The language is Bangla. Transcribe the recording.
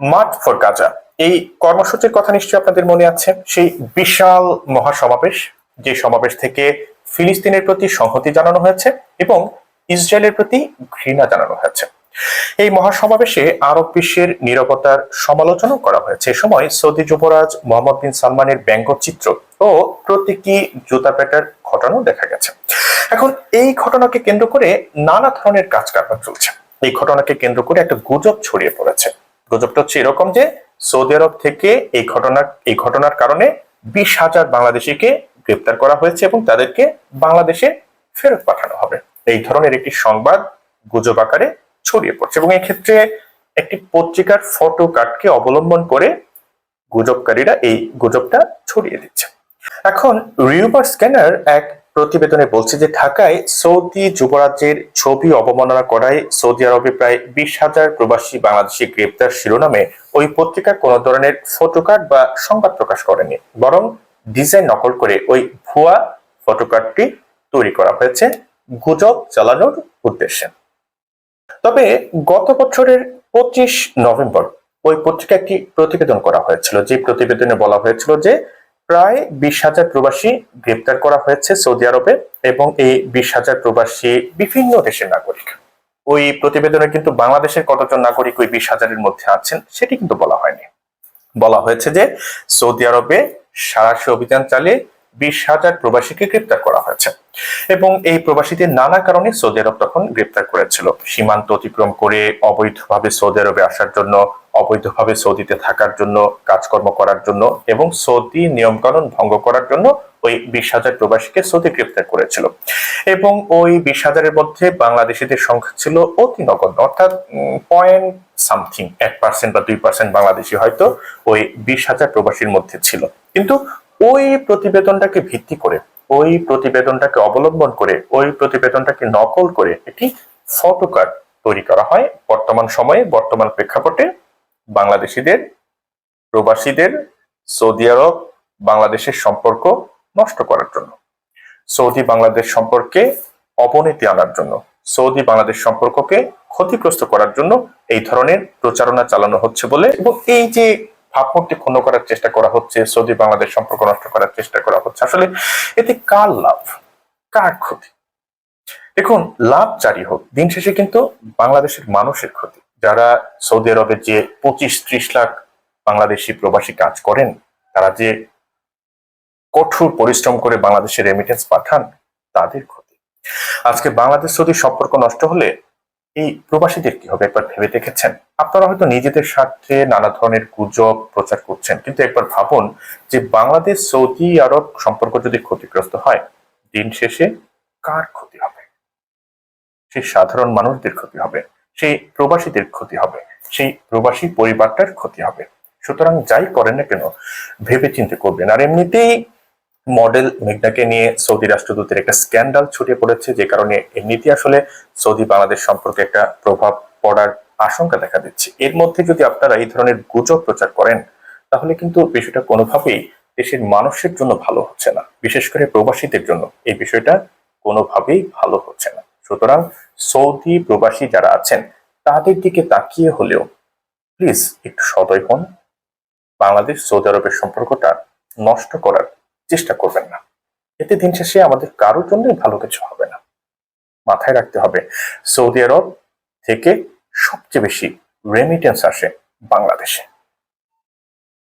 মাঠ ফর গাজা। এই কর্মসূচির কথা নিশ্চয়ই আপনাদের মনে আছে? সেই বিশাল মহাসমাবেশ, যে সমাবেশ থেকে ফিলিস্তিনের প্রতি সংহতি জানানো হয়েছে এবং ইসরায়েলের প্রতি ঘৃণা জানানো হয়েছে। এই মহাসমাবেশে আরব বিশ্বের নিরাপত্তার সমালোচনা করা হয়েছে। সময় সৌদি যুবরাজ মোহাম্মদ বিন সালমানের ব্যঙ্গচিত্র ও প্রতীকী জুতা পেটার ঘটনা দেখা গেছে। এখন এই ঘটনাকে কেন্দ্র করে নানা ধরনের কাজ কারবার চলছে। এই ঘটনাকে কেন্দ্র করে একটা গুজব ছড়িয়ে পড়েছে। গুজবটা হচ্ছে এরকম যে সৌদি আরব থেকে এই ঘটনা এই ঘটনার কারণে বিশ হাজার বাংলাদেশিকে গ্রেপ্তার করা হয়েছে এবং তাদেরকে বাংলাদেশে ফেরত পাঠানো হবে। এই ধরনের একটি সংবাদ গুজব আকারে ছড়িয়ে পড়ছে এবং ক্ষেত্রে একটি পত্রিকার ফটো কার্ডকে অবলম্বন করে গুজবকারীরা এই গুজবটা ছড়িয়ে দিচ্ছে। এখন রিউবার স্ক্যানার এক প্রতিবেদনে বলছে যে ঢাকায় সৌদি যুবরাজ্যের ছবি অবমাননা করায় সৌদি আরবে প্রায় বিশ হাজার প্রবাসী বাংলাদেশি গ্রেপ্তার শিরোনামে ওই পত্রিকা কোনো ধরনের ফটোকার্ড বা সংবাদ প্রকাশ করেনি, বরং ডিজাইন নকল করে ওই ভুয়া ফটোকার্ডটি তৈরি করা হয়েছে গুজব চালানোর উদ্দেশ্যে। তবে গত বছরের পঁচিশ নভেম্বর ওই পত্রিকা একটি প্রতিবেদন করা হয়েছিল, যে প্রতিবেদনে বলা হয়েছিল যে প্রায় বিশ হাজার প্রবাসী গ্রেপ্তার করা হয়েছে সৌদি আরবে এবং এই বিশ হাজার প্রবাসী বিভিন্ন দেশের নাগরিক। ওই প্রতিবেদনে কিন্তু বাংলাদেশের কতজন নাগরিক ওই বিশ হাজারের মধ্যে আছেন সেটি কিন্তু বলা হয়নি। বলা হয়েছে যে সৌদি আরবে সারাশি অভিযান চালিয়ে বিশ হাজার প্রবাসীকে গ্রেপ্তার করা হয়েছে এবং এই প্রবাসীদের নানা কারণে সৌদি আরব তখন গ্রেপ্তার করেছিল। সীমান্ত অতিক্রম করে অবৈধভাবে সৌদি আরবে আসার জন্য, অবৈধভাবে সৌদিতে থাকার জন্য, কাজকর্ম করার জন্য এবং সৌদি নিয়মকানুন ভঙ্গ করার জন্য ওই বিশ হাজার প্রবাসীকে সৌদি গ্রেপ্তার করেছিল। এবং ওই বিশ হাজারের মধ্যে বাংলাদেশিদের সংখ্যা ছিল অতি নগণ্য, অর্থাৎ পয়েন্ট সামথিং এক পার্সেন্ট বা দুই পার্সেন্ট বাংলাদেশি হয়তো ওই বিশ হাজার প্রবাসীর মধ্যে ছিল। কিন্তু ওই প্রতিবেদনটাকে ভিত্তি করে, ওই প্রতিবেদনটাকে অবলম্বন করে, ওই প্রতিবেদনটাকে নকল করে একটি ফটো কার্ড তৈরি করা হয় বর্তমান সময়ে, বর্তমান প্রেক্ষাপটে। বাংলাদেশিদের, প্রবাসীদের, সৌদি আরব, বাংলাদেশের সম্পর্ক নষ্ট করার জন্য। সৌদি বাংলাদেশ সম্পর্কে অবনতি আনার জন্য, সৌদি বাংলাদেশ সম্পর্ককে ক্ষতিগ্রস্ত করার জন্য এই ধরনের প্রচারণা চালানো হচ্ছে বলে এবং এই যে ভাবমূর্তি ক্ষুণ্ণ করার চেষ্টা করা হচ্ছে, সৌদি বাংলাদেশ সম্পর্ক নষ্ট করার চেষ্টা করা হচ্ছে। আসলে এতে কার লাভ? কার ক্ষতি? দেখুন, লাভ জারি হোক, দিন শেষে কিন্তু বাংলাদেশের মানুষের ক্ষতি। যারা সৌদি আরবে যে পঁচিশ ত্রিশ লাখ বাংলাদেশি প্রবাসী কাজ করেন, তারা যে কঠোর পরিশ্রম করে বাংলাদেশের রেমিটেন্স পাঠান, তাদের ক্ষতি। আজকে বাংলাদেশ সৌদি সম্পর্ক নষ্ট হলে এই প্রবাসীদের কি হবে? একবার ভেবে দেখেছেন? আপনারা হয়তো নিজেদের স্বার্থে নানা ধরনের গুজব প্রচার করছেন, কিন্তু একবার ভাবুন যে বাংলাদেশ সৌদি আরব সম্পর্ক যদি ক্ষতিগ্রস্ত হয়, দিন শেষে কার ক্ষতি হবে? সেই সাধারণ মানুষদের ক্ষতি হবে, সেই প্রবাসীদের ক্ষতি হবে, সেই প্রবাসী পরিবারটার ক্ষতি হবে। সুতরাং যাই করেন না কেন, ভেবে চিন্তে করবেন। আর এমনিতেই মডেল মেঘনাকে নিয়ে সৌদি রাষ্ট্রদূতের একটা স্ক্যান্ডাল ছুটে পড়েছে, যে কারণে এমনিতে আসলে সৌদি বাংলাদেশ সম্পর্কে একটা প্রভাব পড়ার আশঙ্কা দেখা দিচ্ছে। এর মধ্যে যদি আপনারা এই ধরনের গুজব প্রচার করেন, তাহলে কিন্তু বিষয়টা কোনোভাবেই দেশের মানুষের জন্য ভালো হচ্ছে না, বিশেষ করে প্রবাসীদের জন্য। এই বিষয়টা কোনোভাবেই ভালো হচ্ছে না। সুতরাং সৌদি প্রবাসী যারা আছেন, তাদের দিকে তাকিয়ে হলেও প্লিজ একটু সদয় হন। বাংলাদেশ সৌদি আরবের সম্পর্কটা নষ্ট করার চেষ্টা করবেন না। এতে দিন শেষে আমাদের কারোর জন্যই ভালো কিছু হবে না। মাথায় রাখতে হবে, সৌদি আরব থেকে সবচেয়ে বেশি রেমিটেন্স আসে বাংলাদেশে।